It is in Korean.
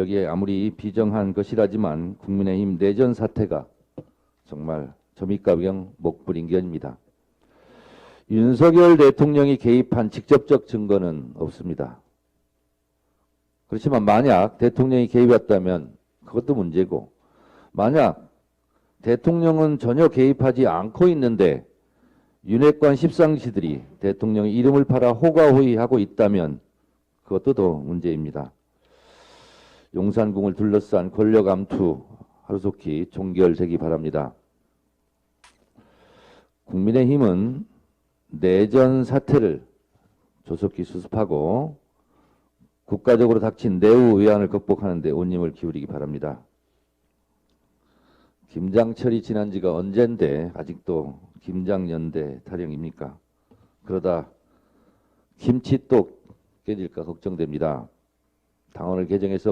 여기에 아무리 비정한 것이라지만 국민의힘 내전 사태가 정말 점입가경 목불인 견입니다. 윤석열 대통령이 개입한 직접적 증거는 없습니다. 그렇지만 만약 대통령이 개입했다면 그것도 문제고 만약 대통령은 전혀 개입하지 않고 있는데 윤핵관 십상시들이 대통령의 이름을 팔아 호가호위하고 있다면 그것도 더 문제입니다. 용산궁을 둘러싼 권력 암투 하루속히 종결되기 바랍니다. 국민의힘은 내전 사태를 조속히 수습하고 국가적으로 닥친 내후 위안을 극복하는 데 온힘을 기울이기 바랍니다. 김장철이 지난 지가 언젠데 아직도 김장연대 타령입니까? 그러다 김치 또 깨질까 걱정됩니다. 당원을 개정해서